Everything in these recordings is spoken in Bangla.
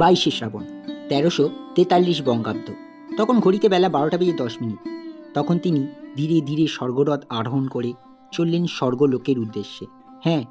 বাইশে শ্রাবণ, তেরোশো তেতাল্লিশ বঙ্গাব্দ। তখন ঘড়িতে বেলা বারোটা বেজে দশ মিনিট। তখন তিনি ধীরে ধীরে স্বর্গরথ আরোহণ করে চললেন স্বর্গলোকের উদ্দেশ্যে। হ্যাঁ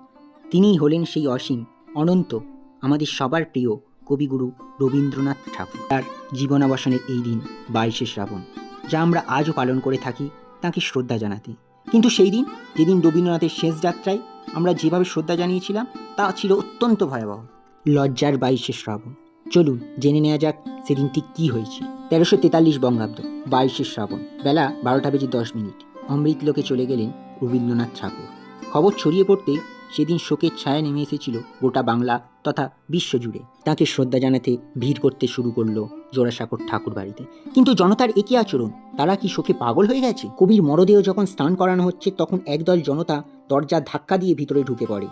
তিনিই হলেন সেই অসীম, অনন্ত, আমাদের সবার প্রিয় কবিগুরু রবীন্দ্রনাথ ঠাকুর। তার জীবনাবসানের এই দিন, বাইশে শ্রাবণ, যা আমরা আজও পালন করে থাকি, তাকে শ্রদ্ধা জানাতে। কিন্তু সেই দিন, যেদিন রবীন্দ্রনাথের শেষ যাত্রায় আমরা যেভাবে শ্রদ্ধা জানিয়েছিলাম, তা ছিল অত্যন্ত ভয়াবহ। লজ্জার বাইশে শ্রাবণ চলুন, জেনে নেওয়া যাক সেদিন ঠিক কী হয়েছে। তেরোশো তেতাল্লিশ বঙ্গাব্দ, বাইশে শ্রাবণ, বেলা বারোটা বেজে দশ মিনিট। অমৃত লোকে চলে গেলেন রবীন্দ্রনাথ ঠাকুর। খবর ছড়িয়ে পড়তেই সেদিন শোকের ছায়া নেমে এসেছিল গোটা বাংলা তথা বিশ্বজুড়ে তাকে শ্রদ্ধা জানাতে ভিড় করতে শুরু করল জোড়াসাঁকোর ঠাকুর বাড়িতে। কিন্তু জনতার একই আচরণ? তারা কি শোকে পাগল হয়ে গেছে? কবির মরদেহ যখন স্নান করানো হচ্ছে, তখন একদল জনতা দরজা ধাক্কা দিয়ে ভিতরে ঢুকে পড়ে।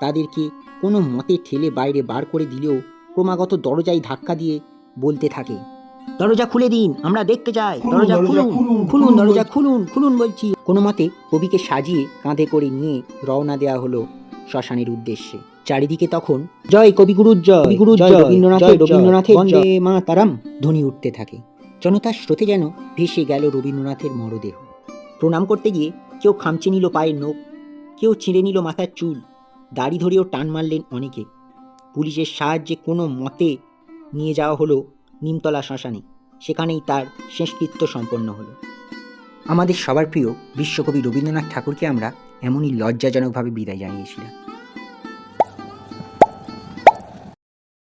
তাদেরকে কোনো মতে ঠেলে বাইরে বার করে দিলেও ক্রমাগত দরজায় ধাক্কা দিয়ে বলতে থাকে দরজা খুলে দিন আমরা দেখতে চাই। দরজা খুলুন খুলুন দরজা খুলুন খুলুন বলছি। কোনো মতে কবিকে সাজিয়ে কাঁধে করে নিয়ে রওনা দেওয়া হলো শ্মশানের উদ্দেশ্যে। চারিদিকে তখন জয় কবিগুরুর জয় কবিগুরুর জয় রবীন্দ্রনাথের রবীন্দ্রনাথের বন্দে মা তারাম ধ্বনি উঠতে থাকে। জনতার স্রোতে যেন ভেসে গেল রবীন্দ্রনাথের মরদেহ। প্রণাম করতে গিয়ে কেউ খামচে নিল পায়ের নোখ কেউ ছিঁড়ে নিল মাথার চুল দাড়ি ধরেও টান মারলেন অনেকে। পুলিশের সাহায্যে কোনো মতে নিয়ে যাওয়া হলো নিমতলা শ্মশানে। সেখানেই তার শেষকৃত্য সম্পন্ন হলো। আমাদের সবার প্রিয় বিশ্বকবি রবীন্দ্রনাথ ঠাকুরকে আমরা এমনই লজ্জাজনকভাবে বিদায় জানিয়েছিলাম।